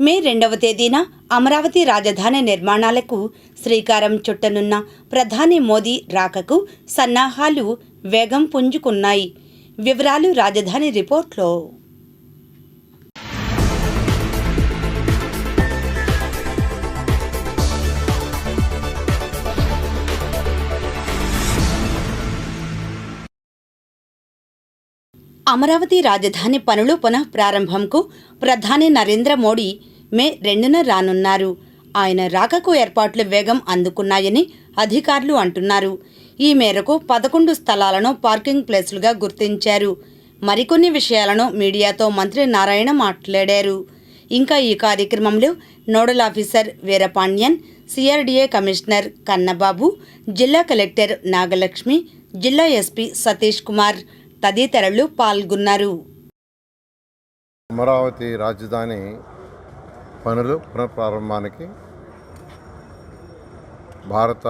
మే రెండవ తేదీన అమరావతి రాజధాని నిర్మాణాలకు శ్రీకారం చుట్టనున్న ప్రధాని మోదీ రాకకు సన్నాహాలు వేగం పుంజుకున్నాయి. వివరాలు రాజధాని రిపోర్ట్లో. అమరావతి రాజధాని పనులు పునః ప్రారంభంకు ప్రధాని నరేంద్ర మోడీ మే రెండున రానున్నారు. ఆయన రాకకు ఏర్పాట్లు వేగం అందుకున్నాయని అధికారులు అంటున్నారు. ఈ మేరకు పదకొండు స్థలాలను పార్కింగ్ ప్లేసులుగా గుర్తించారు. మరికొన్ని విషయాలను మీడియాతో మంత్రి నారాయణ మాట్లాడారు. ఇంకా ఈ కార్యక్రమంలో nodal officer Veerapandian CRDA commissioner Kannababu జిల్లా కలెక్టర్ నాగలక్ష్మి జిల్లా ఎస్పీ సతీష్ కుమార్ తదితరులు పాల్గొన్నారు. అమరావతి రాజధాని పనులు పునఃప్రారంభానికి భారత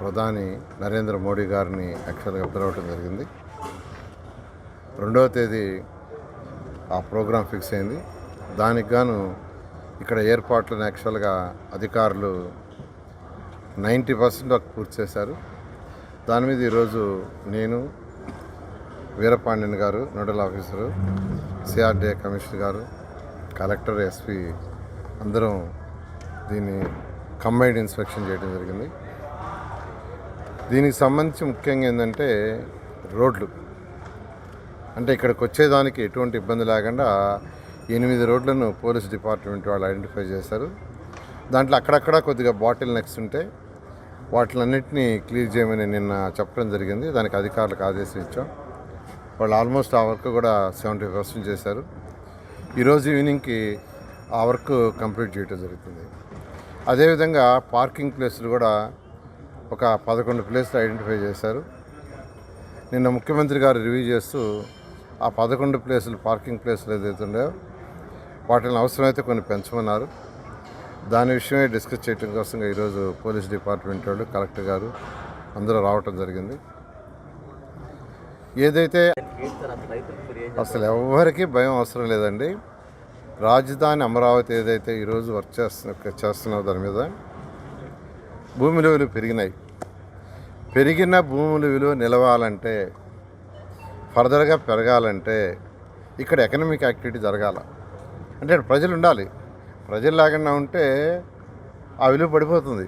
ప్రధాని నరేంద్ర మోడీ గారిని యాక్చువల్గా పిలవటం జరిగింది. రెండవ తేదీ ఆ ప్రోగ్రాం ఫిక్స్ అయింది. దానికి గాను ఇక్కడ ఏర్పాట్లను యాక్చువల్గా అధికారులు నైంటీ పర్సెంట్ వరకు పూర్తి చేశారు. దాని మీద ఈరోజు నేను వీరపాండ్యన్ గారు నోడల్ ఆఫీసరు సిఆర్డీఏ కమిషనర్ గారు కలెక్టర్ ఎస్పీ అందరం దీన్ని కంబైన్డ్ ఇన్స్పెక్షన్ చేయడం జరిగింది. దీనికి సంబంధించి ముఖ్యంగా ఏంటంటే రోడ్లు. అంటే ఇక్కడికి వచ్చేదానికి ఎటువంటి ఇబ్బంది లేకుండా ఎనిమిది రోడ్లను పోలీస్ డిపార్ట్మెంట్ వాళ్ళు ఐడెంటిఫై చేశారు. దాంట్లో అక్కడక్కడ కొద్దిగా బాటిల్ నెక్స్ ఉంటే వాటిలన్నింటినీ క్లియర్ చేయమని నిన్న చెప్పడం జరిగింది. దానికి అధికారులకు ఆదేశం ఇచ్చాం వాళ్ళు ఆల్మోస్ట్ ఆ వర్క్ కూడా సెవెంటీ పర్సెంట్ చేశారు. ఈరోజు ఈవినింగ్కి ఆ వర్క్ కంప్లీట్ చేయటం జరుగుతుంది. అదేవిధంగా పార్కింగ్ ప్లేసులు కూడా ఒక పదకొండు ప్లేసులు ఐడెంటిఫై చేశారు. నిన్న ముఖ్యమంత్రి గారు రివ్యూ చేస్తూ ఆ పదకొండు ప్లేసులు పార్కింగ్ ప్లేసులు ఏదైతే ఉన్నాయో వాటిని అవసరమైతే కొన్ని పెంచమన్నారు. దాని విషయమే డిస్కస్ చేయడం కోసం ఈరోజు పోలీస్ డిపార్ట్మెంట్ వాళ్ళు కలెక్టర్ గారు అందరూ రావటం జరిగింది. ఏదైతే అసలు ఎవరికి భయం అవసరం లేదండి. రాజధాని అమరావతి ఏదైతే ఈరోజు వర్క్ చేస్తున్న చేస్తున్నారో దాని మీద భూమి విలువలు పెరిగినాయి. పెరిగిన భూముల విలువ నిలవాలంటే ఫర్దర్గా పెరగాలంటే ఇక్కడ ఎకనామిక్ యాక్టివిటీ జరగాల. అంటే ప్రజలు ఉండాలి. ప్రజలు లేకుండా ఉంటే ఆ విలువ పడిపోతుంది.